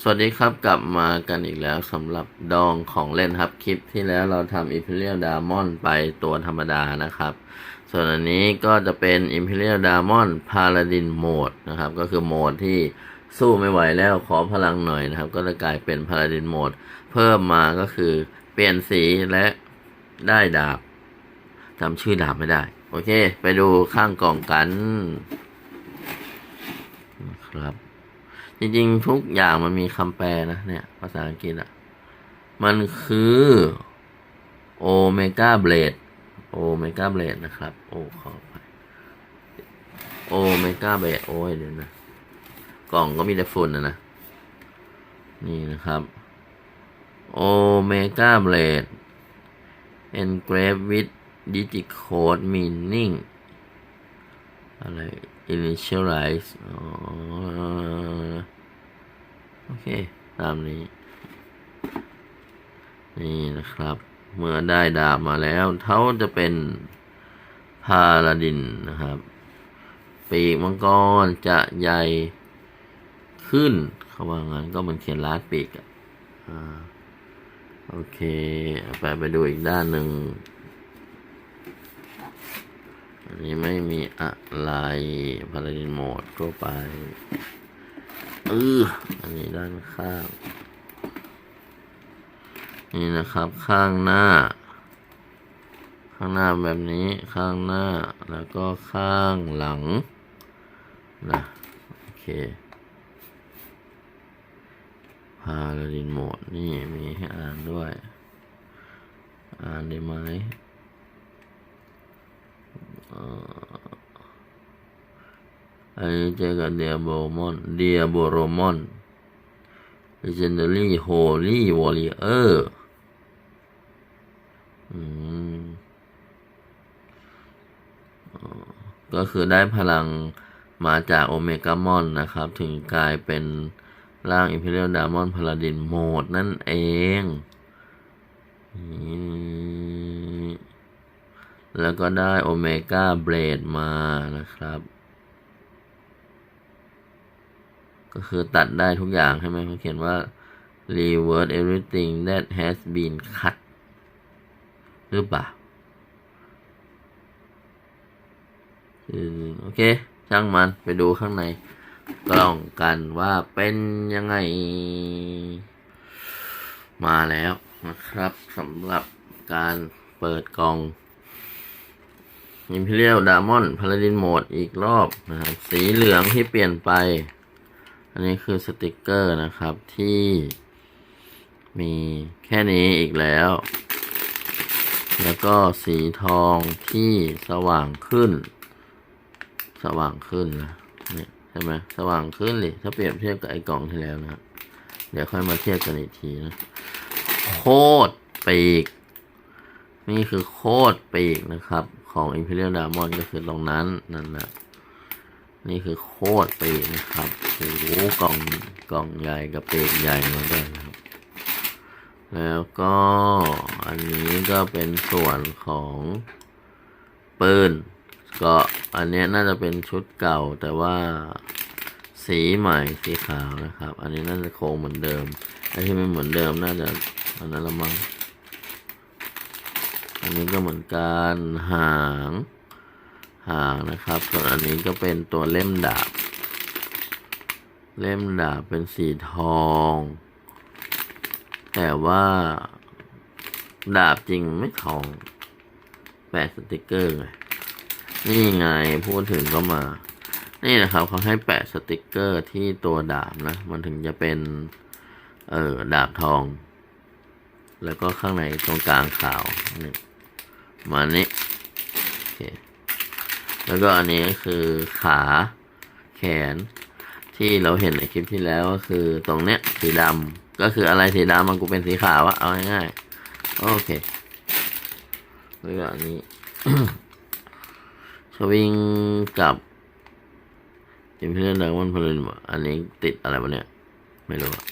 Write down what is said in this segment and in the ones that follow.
สวัสดีครับกลับมากันอีกแล้วสำหรับดองของเล่นครับ คลิปที่แล้วเราทำ Imperial Diamond ไปตัวธรรมดานะครับ ส่วนอันนี้ก็จะเป็น Imperial Diamond Paladin Mode นะครับ ก็คือโหมดที่สู้ไม่ไหวแล้วขอพลังหน่อยนะครับ ก็จะกลายเป็น Paladin Mode เพิ่มมาก็คือเปลี่ยนสีและได้ดาบจำชื่อดาบไม่ได้ โอเค ไปดูข้างกล่องกันนะครับ จริงๆทุกอย่างมันมีคำแปลนะเนี่ย ภาษาอังกฤษอะ มันคือโอเมก้าเบลดโอเมก้าเบลดนะครับ โอ้ขอไปโอเมก้าเบลดโอ้ยเดี๋ยวนะ กล่องก็มีแต่ฝุ่นนะนะ นี่นะครับโอเมก้าเบลด engrave with digicode meaning อะไร initialize อ๋อโอเค ตามนี้ นี่นะครับ เมื่อได้ดาบมาแล้วเขาจะเป็นพาลาดินนะครับ ปีกมังกรจะใหญ่ขึ้นเขาว่างั้นก็มันเขียนลาดปีกอ่าโอเค ไปไปดูอีกด้านหนึ่ง อันนี้ไม่มีอะไรพาราดินโหมดทั่วไปเอออันนี้ด้านข้าง นี่นะครับข้างหน้า ข้างหน้าแบบนี้ข้างหน้าแล้วก็ข้างหลังนะโอเคพาราดินโหมดนี่มีให้อ่านด้วย อ่านได้ไหม อันนี้เจอกับเดียโบมอนเดียโบโรมอน Legendary Holy Warrior อืมอ๋อก็คือได้พลังมาจากโอเมกามอนนะครับ ถึงกลายเป็นร่าง Imperial Diamond Paladin โหมดนั่นเองนี่ แล้วก็ได้โอเมก้าเบรดมานะครับ ก็คือตัดได้ทุกอย่างใช่ไหมเขาเขียนว่า revert everything that has been cut หรือเปล่าโอเค ช่างมันไปดูข้างในกล่องกันว่าเป็นยังไง มาแล้วนะครับสำหรับการเปิดกล่อง Imperial Diamond Paladin Mode อีกรอบนะครับสีเหลืองที่เปลี่ยนไป อันนี้คือสติกเกอร์นะครับที่มีแค่นี้อีกแล้ว แล้วก็สีทองที่สว่างขึ้น สว่างขึ้นนะเนี่ยใช่ไหมสว่างขึ้นเลยถ้าเปรียบเทียบกับไอ้กล่องที่แล้วนะ เดี๋ยวค่อยมาเทียบกันอีกทีนะ โคตรปีก นี่คือโคตรปีกนะครับ ของ Imperial Diamond ก็คือตรงนั้นนั่นแหละนี่คือโคตรปีกนะครับโอ้โหกล่องกล่องใหญ่กับปีกใหญ่มาด้วยนะครับ แล้วก็อันนี้ก็เป็นส่วนของปืนก็อันนี้น่าจะเป็นชุดเก่าแต่ว่าสีใหม่สีขาวนะครับ อันนี้น่าจะโคงเหมือนเดิมไอ้ที่ไม่เหมือนเดิมน่าจะอันนั้นละมั้ง อันนี้ก็เหมือนกันหางหางนะครับ ส่วนอันนี้ก็เป็นตัวเล่มดาบ เล่มดาบเป็นสีทอง แต่ว่าดาบจริงไม่ทองแปะสติกเกอร์ไงนี่ไงพูดถึงก็มา นี่นะครับเขาให้แปะสติกเกอร์ที่ตัวดาบนะ มันถึงจะเป็น เออดาบทอง แล้วก็ข้างในตรงกลางขาวนี่ มานี้โอเคแล้วก็อันนี้คือขาแขนที่เราเห็นในคลิปที่แล้วก็คือตรงเนี้ยสีดำก็คืออะไรสีดำมันกูเป็นสีขาวอะเอาง่ายๆโอเคแล้วก็อันนี้สวิงกับอิมพีเรียลดากอนพลินอันนี้ติดอะไรวะเนี่ย ไม่รู้อะ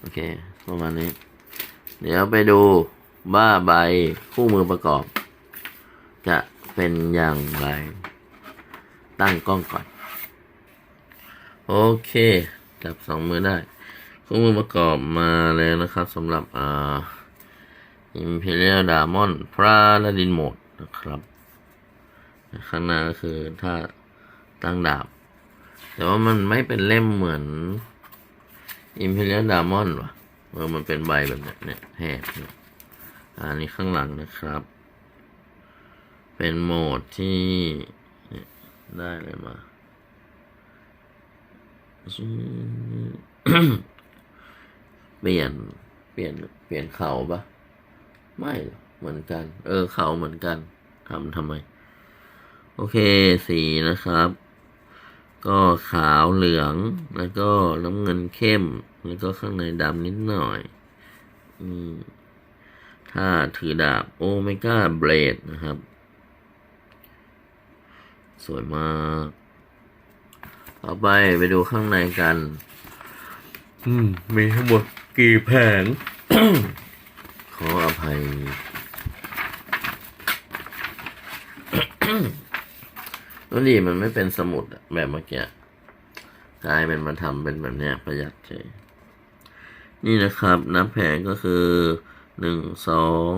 โอเค ประมาณนี้ เดี๋ยวไปดู บ้าใบคู่มือประกอบ จะเป็นอย่างไร ตั้งกล้องก่อน โอเคจับสองมือได้ครื่มือประกอบมาแล้วนะครับสำหรับอ่า Imperial Diamond พระละดินโหมดนะครับข้างหน้าก็คือถ้าตั้งดาบ แต่ว่ามันไม่เป็นเล่มเหมือน Imperial Diamond ว่ะเออมันเป็นใบแบบเนี้ยเนี่ยแหกเนี่ย อันนี้ข้างหลังนะครับ เป็นโหมดที่ได้เลยมา เปลี่ยน เปลี่ยน เปลี่ยนเขาปะไม่เหมือนกัน เออ เขาเหมือนกันทำทำไม โอเค สีนะครับ ก็ขาวเหลือง แล้วก็น้ำเงินเข้ม แล้วก็ข้างในดำนิดหน่อย อืม ถ้าถือดาบโอเมก้าเบลดนะครับ สวยมาก ต่อไปไปดูข้างในกัน อืม มีทั้งหมดกี่แผง ขออภัย นั่นดีมันไม่เป็นสมุดอะแบบเมื่อกี้กลายเป็นมาทำเป็นแบบเนี้ยประหยัดเฉยนี่นะครับ นับแผงก็คือ หนึ่งสอง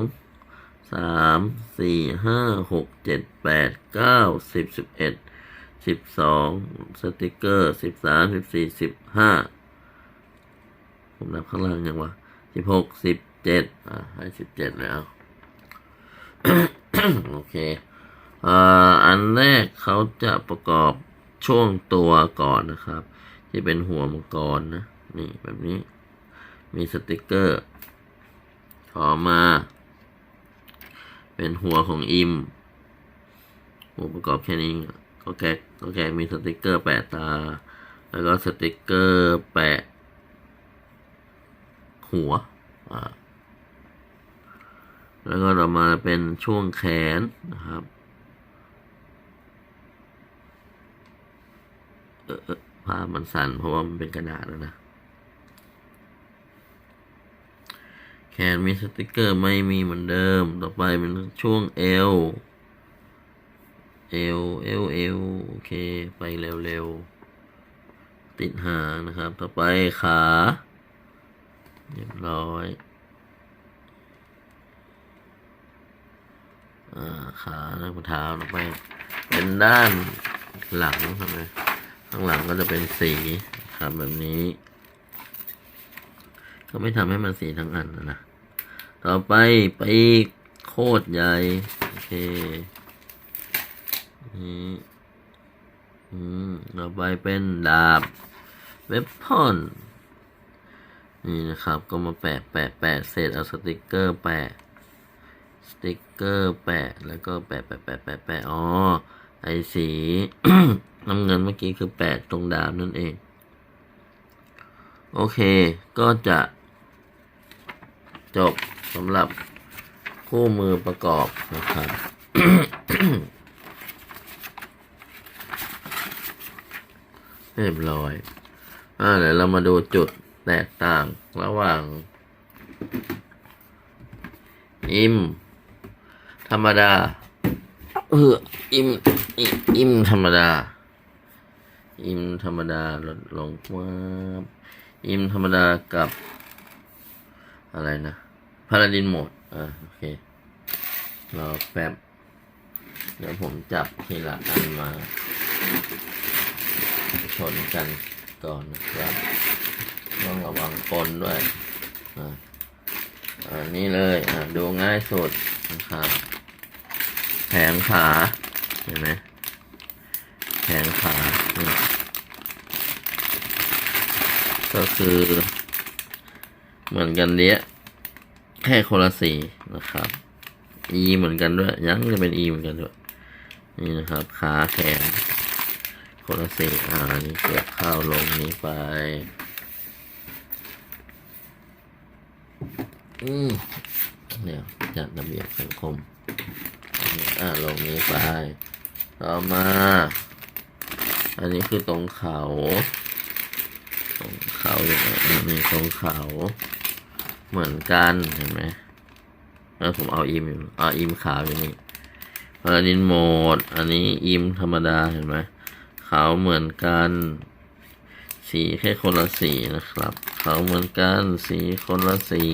สามสี่ห้าหกเจ็ดแปดเก้าสิบสิบเอ็ดสิบสองสติกเกอร์สิบสามสิบสี่สิบห้าผมนับข้างล่างยังวะสิบหกสิบเจ็ดอะให้สิบเจ็ดแล้วโอเคอ่าอันแรกเขาจะประกอบช่วงตัวก่อนนะครับ ที่เป็นหัวมังกรนะ นี่แบบนี้ มีสติกเกอร์ ต่อมา เป็นหัวของอิมหัวประกอบแค่นี้ก็แกกก็แกกมีสติกเกอร์แปะตา แล้วก็สติกเกอร์แปะ หัวอ่าแล้วก็ต่อมาเป็นช่วงแขนนะครับเออภาพมันสั่นเพราะว่ามันเป็นกระดาษแล้วนะ แขนมีสติกเกอร์ไม่มีเหมือนเดิม ต่อไปเป็นช่วงเอว เอว เอว เอว โอเค ไปเร็วๆ ติดหางนะครับ ต่อไปขา เรียบร้อย อ่า ขาแล้วก็เท้าลงไป เป็นด้านหลังทำไมข้างหลังก็จะเป็นสีครับแบบนี้ ก็ไม่ทำให้มันสีทั้งอันนะ ต่อไปไปโคตรใหญ่ โอเคนี่อืมต่อไปเป็นดาบเวบพอนนี่นะครับ ก็มาแปะแปะแปะเสร็จเอาสติกเกอร์แปะสติกเกอร์แปะแล้วก็แปะแปะแปะแปะแปะอ๋อไอสีน้ำเงินเมื่อกี้คือแปะตรงดาบนั่นเอง โอเค ก็จะ จบสำหรับคู่มือประกอบนะครับ เรียบร้อย อ่าเดี๋ยวเรามาดูจุดแตกต่างระหว่าง อิม ธรรมดาเอออิมอิอิมธรรมดา อิมธรรมดาลดลงว่าอิมธรรมดากับ อะไรนะพาราดินโหมดอ่าโอเครอแป๊บ เดี๋ยวผมจับทีละอันมา ชนกันก่อนนะครับต้องระวังปนด้วยอ่าอันนี้เลยอ่าดูง่ายสุดนะครับแผงขาเห็นไหมแผงขาก็คือ เหมือนกันเนี้ยแค่คนละสีนะครับ E เหมือนกันด้วย ยังจะเป็น E เหมือนกันด้วย นี่นะครับขาแขนคนละสีอ่านี่เกิดเข้าลงนี้ไป อืมเดี๋ยวจัดระเบียบสังคมอ่าลงนี้ไป ต่อมา อันนี้คือตรงเขา ตรงเขาอย่างไรอันนี้ตรงเขา เหมือนกันเห็นไหมแล้วผมเอาอิมอยู่เอาอิมขาวอย่างนี้พาราดินโหมด อันนี้อิมธรรมดาเห็นไหมขาวเหมือนกัน สีแค่คนละสีนะครับขาวเหมือนกันสีคนละสี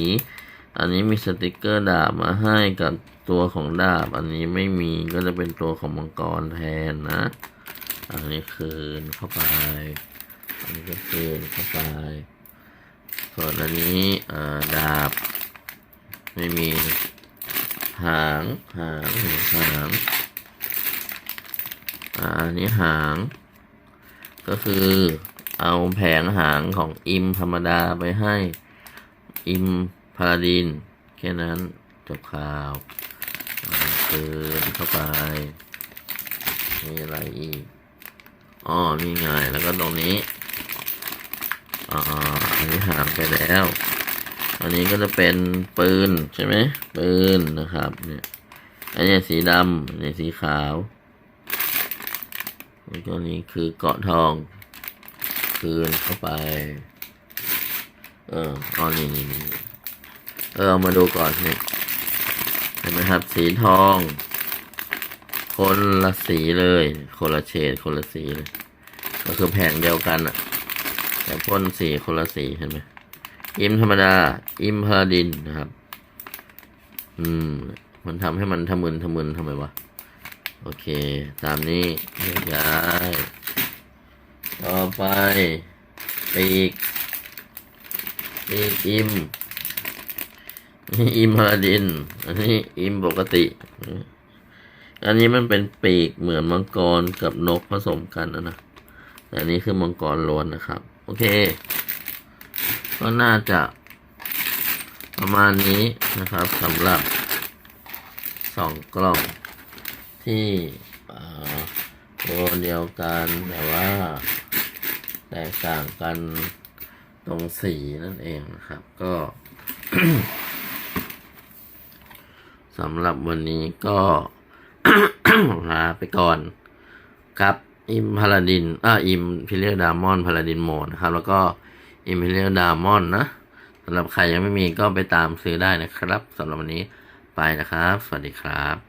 อันนี้มีสติกเกอร์ดาบมาให้กับตัวของดาบ อันนี้ไม่มีก็จะเป็นตัวของมังกรแทนนะ อันนี้คืนเข้าไป อันนี้ก็คืนเข้าไป ส่วนอันนี้ดาบ ไม่มีหางหางหางอันนี้หาง ก็คือเอาแผงหางของอิมธรรมดาไปให้อิมพาราดิน แค่นั้นจบข่าวอ่าคืนเข้าไปมีอะไรอีกอ๋อนี่ไงแล้วก็ตรงนี้ อ่าอันนี้หางไปแล้ว อันนี้ก็จะเป็นปืนใช่ไหมปืนนะครับเนี่ยอันนี้สีดำอันนี้สีขาวแล้วก็นี้คือเกาะทอง คืนเข้าไป เอออ๋อนี่นี่นี่เออเอามาดูก่อนเนี่ยเห็นไหมครับ สีทอง คนละสีเลย คนละเฉดคนละสีเลย ก็คือแผงเดียวกันอะ แต่พ่นสีคนละสีเห็นไหมอิมธรรมดา อิมพาราดินนะครับ อืม มันทำให้มันทะมึนทะมึนทำไมวะ โอเค ตามนี้ย,ย้าย ต่อไปปีกปีกอิมนี่อิมพาราดิน อันนี้อิมปกติ อันนี้มันเป็นปีกเหมือนมังกรกับนกผสมกันนะนะแต่อันนี้คือมังกรล้วนนะครับ โอเค ก็น่าจะประมาณนี้นะครับสำหรับสองกล่องที่ตัวเดียวกันแต่ว่าแตกต่างกันตรงสีนั่นเองนะครับ ก็สำหรับวันนี้ก็ลาไปก่อนครับ อิมพาราดินอ่าอิมพิเรียดามอนพาลาดินโหมดนะครับ แล้วก็อิมพิเรียลดามอนนะสำหรับใครยังไม่มีก็ไปตามซื้อได้นะครับสำหรับวันนี้ไปนะครับ สวัสดีครับ